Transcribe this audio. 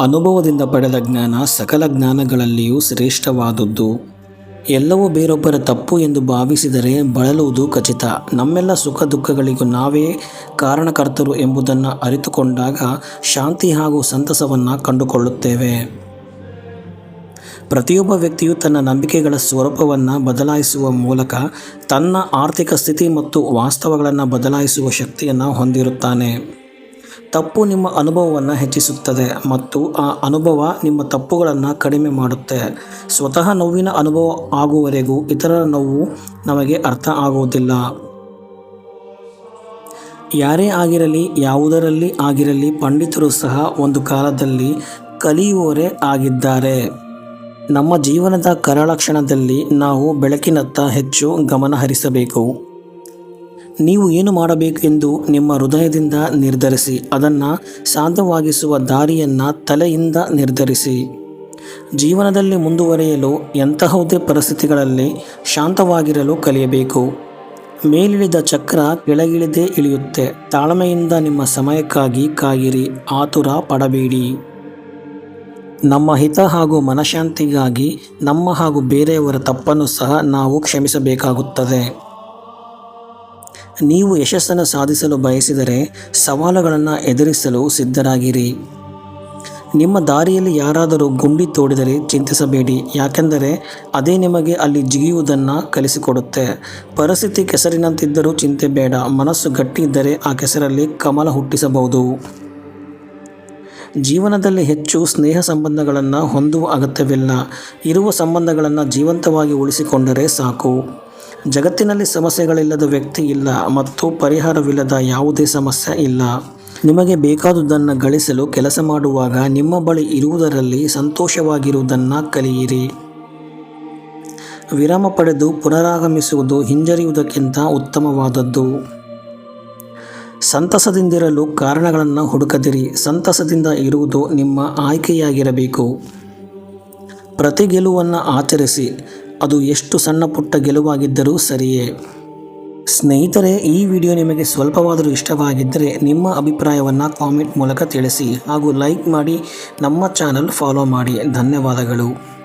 ಅನುಭವದಿಂದ ಪಡೆದ ಜ್ಞಾನ ಸಕಲ ಜ್ಞಾನಗಳಲ್ಲಿಯೂ ಶ್ರೇಷ್ಠವಾದದ್ದು. ಎಲ್ಲವೂ ಬೇರೊಬ್ಬರ ತಪ್ಪು ಎಂದು ಭಾವಿಸಿದರೆ ಬಳಲುವುದು ಖಚಿತ. ನಮ್ಮೆಲ್ಲ ಸುಖ ದುಃಖಗಳಿಗೂ ನಾವೇ ಕಾರಣಕರ್ತರು ಎಂಬುದನ್ನು ಅರಿತುಕೊಂಡಾಗ ಶಾಂತಿ ಹಾಗೂ ಸಂತಸವನ್ನು ಕಂಡುಕೊಳ್ಳುತ್ತೇವೆ. ಪ್ರತಿಯೊಬ್ಬ ವ್ಯಕ್ತಿಯು ತನ್ನ ನಂಬಿಕೆಗಳ ಸ್ವರೂಪವನ್ನು ಬದಲಾಯಿಸುವ ಮೂಲಕ ತನ್ನ ಆರ್ಥಿಕ ಸ್ಥಿತಿ ಮತ್ತು ವಾಸ್ತವಗಳನ್ನು ಬದಲಾಯಿಸುವ ಶಕ್ತಿಯನ್ನು ಹೊಂದಿರುತ್ತಾನೆ. ತಪ್ಪು ನಿಮ್ಮ ಅನುಭವವನ್ನು ಹೆಚ್ಚಿಸುತ್ತದೆ ಮತ್ತು ಆ ಅನುಭವ ನಿಮ್ಮ ತಪ್ಪುಗಳನ್ನು ಕಡಿಮೆ ಮಾಡುತ್ತೆ. ಸ್ವತಃ ನೋವಿನ ಅನುಭವ ಆಗುವವರೆಗೂ ಇತರರ ನೋವು ನಮಗೆ ಅರ್ಥ ಆಗುವುದಿಲ್ಲ. ಯಾರೇ ಆಗಿರಲಿ, ಯಾವುದರಲ್ಲಿ ಆಗಿರಲಿ, ಪಂಡಿತರು ಸಹ ಒಂದು ಕಾಲದಲ್ಲಿ ಕಲಿಯುವವರೇ ಆಗಿದ್ದಾರೆ. ನಮ್ಮ ಜೀವನದ ಕರಳಕ್ಷಣದಲ್ಲಿ ನಾವು ಬೆಳಕಿನತ್ತ ಹೆಚ್ಚು ಗಮನ ಹರಿಸಬೇಕು. ನೀವು ಏನು ಮಾಡಬೇಕೆಂದು ನಿಮ್ಮ ಹೃದಯದಿಂದ ನಿರ್ಧರಿಸಿ, ಅದನ್ನು ಸಾಧ್ಯವಾಗಿಸುವ ದಾರಿಯನ್ನು ತಲೆಯಿಂದ ನಿರ್ಧರಿಸಿ. ಜೀವನದಲ್ಲಿ ಮುಂದುವರಿಯಲು ಎಂತಹುದೇ ಪರಿಸ್ಥಿತಿಗಳಲ್ಲಿ ಶಾಂತವಾಗಿರಲು ಕಲಿಯಬೇಕು. ಮೇಲಿಳಿದ ಚಕ್ರ ಕೆಳಗಿಳಿದೇ ಇಳಿಯುತ್ತೆ. ತಾಳ್ಮೆಯಿಂದ ನಿಮ್ಮ ಸಮಯಕ್ಕಾಗಿ ಕಾಯಿರಿ, ಆತುರ ಪಡಬೇಡಿ. ನಮ್ಮ ಹಿತ ಹಾಗೂ ಮನಶಾಂತಿಗಾಗಿ ನಮ್ಮ ಹಾಗೂ ಬೇರೆಯವರ ತಪ್ಪನ್ನು ಸಹ ನಾವು ಕ್ಷಮಿಸಬೇಕಾಗುತ್ತದೆ. ನೀವು ಯಶಸ್ಸನ್ನು ಸಾಧಿಸಲು ಬಯಸಿದರೆ ಸವಾಲುಗಳನ್ನು ಎದುರಿಸಲು ಸಿದ್ಧರಾಗಿರಿ. ನಿಮ್ಮ ದಾರಿಯಲ್ಲಿ ಯಾರಾದರೂ ಗುಂಡಿ ತೋಡಿದರೆ ಚಿಂತಿಸಬೇಡಿ, ಯಾಕೆಂದರೆ ಅದೇ ನಿಮಗೆ ಅಲ್ಲಿ ಜಿಗಿಯುವುದನ್ನು ಕಲಿಸಿಕೊಡುತ್ತೆ. ಪರಿಸ್ಥಿತಿ ಕೆಸರಿನಂತಿದ್ದರೂ ಚಿಂತೆ ಬೇಡ, ಮನಸ್ಸು ಗಟ್ಟಿ ಇದ್ದರೆ ಆ ಕೆಸರಲ್ಲಿ ಕಮಲ ಹುಟ್ಟಿಸಬಹುದು. ಜೀವನದಲ್ಲಿ ಹೆಚ್ಚು ಸ್ನೇಹ ಸಂಬಂಧಗಳನ್ನು ಹೊಂದುವ ಅಗತ್ಯವಿಲ್ಲ, ಇರುವ ಸಂಬಂಧಗಳನ್ನು ಜೀವಂತವಾಗಿ ಉಳಿಸಿಕೊಂಡರೆ ಸಾಕು. ಜಗತ್ತಿನಲ್ಲಿ ಸಮಸ್ಯೆಗಳಿಲ್ಲದ ವ್ಯಕ್ತಿ ಇಲ್ಲ ಮತ್ತು ಪರಿಹಾರವಿಲ್ಲದ ಯಾವುದೇ ಸಮಸ್ಯೆ ಇಲ್ಲ. ನಿಮಗೆ ಬೇಕಾದುದನ್ನು ಗಳಿಸಲು ಕೆಲಸ ಮಾಡುವಾಗ ನಿಮ್ಮ ಬಳಿ ಇರುವುದರಲ್ಲಿ ಸಂತೋಷವಾಗಿರುವುದನ್ನು ಕಲಿಯಿರಿ. ವಿರಾಮ ಪಡೆದು ಪುನರಾಗಮಿಸುವುದು ಹಿಂಜರಿಯುವುದಕ್ಕಿಂತ ಉತ್ತಮವಾದದ್ದು. ಸಂತಸದಿಂದಿರಲು ಕಾರಣಗಳನ್ನು ಹುಡುಕದಿರಿ. ಸಂತಸದಿಂದ ಇರುವುದು ನಿಮ್ಮ ಆಯ್ಕೆಯಾಗಿರಬೇಕು. ಪ್ರತಿ ಗೆಲುವನ್ನು ಆಚರಿಸಿ. ಅದು ಎಷ್ಟು ಸಣ್ಣ ಪುಟ್ಟ ಗೆಲುವಾಗಿದ್ದರೂ ಸರಿಯೇ. ಸ್ನೇಹಿತರೆ, ಈ ವಿಡಿಯೋ ನಿಮಗೆ ಸ್ವಲ್ಪವಾದರೂ ಇಷ್ಟವಾಗಿದ್ದರೆ ನಿಮ್ಮ ಅಭಿಪ್ರಾಯವನ್ನು ಕಾಮೆಂಟ್ ಮೂಲಕ ತಿಳಿಸಿ ಹಾಗೂ ಲೈಕ್ ಮಾಡಿ ನಮ್ಮ ಚಾನಲ್ ಫಾಲೋ ಮಾಡಿ. ಧನ್ಯವಾದಗಳು.